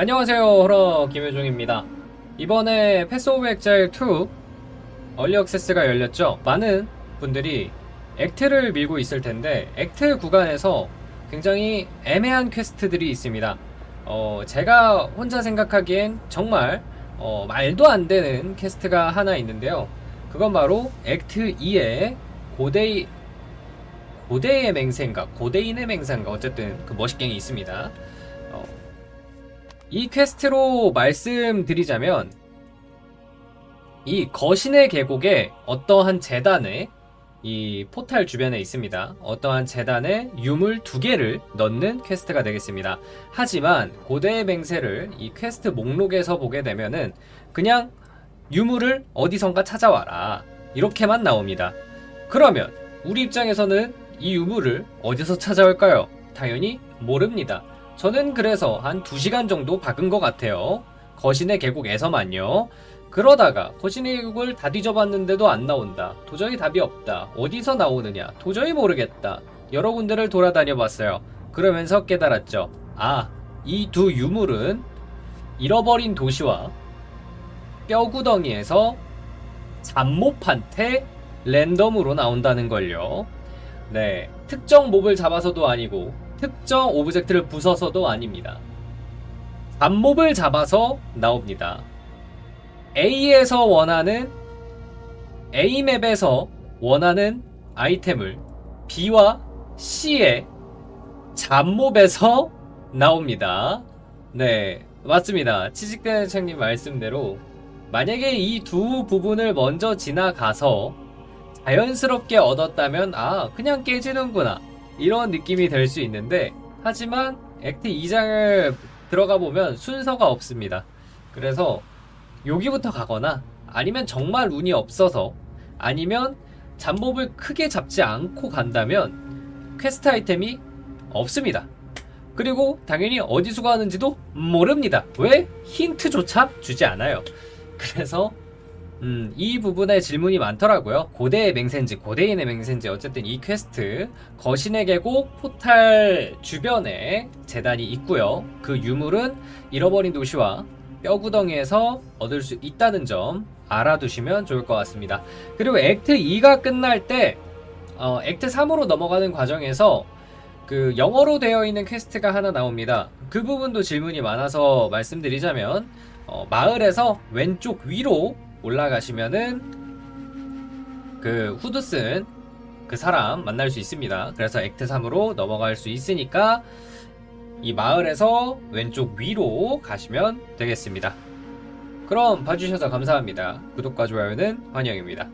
안녕하세요 호러 김효종입니다. 이번에 패스 오브 엑자일 2 얼리 액세스가 열렸죠. 많은 분들이 액트를 밀고 있을 텐데 액트 구간에서 굉장히 애매한 퀘스트들이 있습니다. 어, 제가 혼자 생각하기엔 정말 어, 말도 안 되는 퀘스트가 하나 있는데요. 그건 바로 액트 2의 고데이 고대의 맹세인가? 고대인의 맹세인가? 어쨌든 그 머시갱이 있습니다. 어, 이 퀘스트로 말씀드리자면 이 거신의 계곡에 어떠한 재단에 이 포탈 주변에 있습니다. 어떠한 재단에 유물 두 개를 넣는 퀘스트가 되겠습니다. 하지만 고대의 맹세를 이 퀘스트 목록에서 보게 되면은 그냥 유물을 어디선가 찾아와라 이렇게만 나옵니다. 그러면 우리 입장에서는 이 유물을 어디서 찾아올까요? 당연히 모릅니다. 저는 그래서 한 2시간 정도 박은 것 같아요. 거신의 계곡에서만요. 그러다가 거신의 계곡을 다 뒤져봤는데도 안 나온다. 도저히 답이 없다. 어디서 나오느냐? 도저히 모르겠다. 여러 군데를 돌아다녀 봤어요. 그러면서 깨달았죠. 아, 이 두 유물은 잃어버린 도시와 뼈구덩이에서 잡몹한테 랜덤으로 나온다는 걸요. 네, 특정 몹을 잡아서도 아니고 특정 오브젝트를 부숴서도 아닙니다. 잡몹을 잡아서 나옵니다. A에서 원하는 A 맵에서 원하는 아이템을 B와 C의 잡몹에서 나옵니다. 네, 맞습니다. 치직대는 책님 말씀대로 만약에 이 두 부분을 먼저 지나가서 자연스럽게 얻었다면 아 그냥 깨지는구나 이런 느낌이 될 수 있는데 하지만 액트 2장을 들어가 보면 순서가 없습니다. 그래서 여기부터 가거나 아니면 정말 운이 없어서 아니면 잠복을 크게 잡지 않고 간다면 퀘스트 아이템이 없습니다. 그리고 당연히 어디서 가는지도 모릅니다. 왜? 힌트조차 주지 않아요. 그래서 음, 이 부분에 질문이 많더라고요. 고대의 맹세인지 고대인의 맹세인지 어쨌든 이 퀘스트 거신의 계곡 포탈 주변에 재단이 있고요. 그 유물은 잃어버린 도시와 뼈구덩이에서 얻을 수 있다는 점 알아두시면 좋을 것 같습니다. 그리고 액트 2가 끝날 때 어, 액트 3으로 넘어가는 과정에서 그 영어로 되어 있는 퀘스트가 하나 나옵니다. 그 부분도 질문이 많아서 말씀드리자면 어, 마을에서 왼쪽 위로 올라가시면은 그 후드 쓴 그 사람 만날 수 있습니다. 그래서 액트 3으로 넘어갈 수 있으니까 이 마을에서 왼쪽 위로 가시면 되겠습니다. 그럼 봐주셔서 감사합니다. 구독과 좋아요는 환영입니다.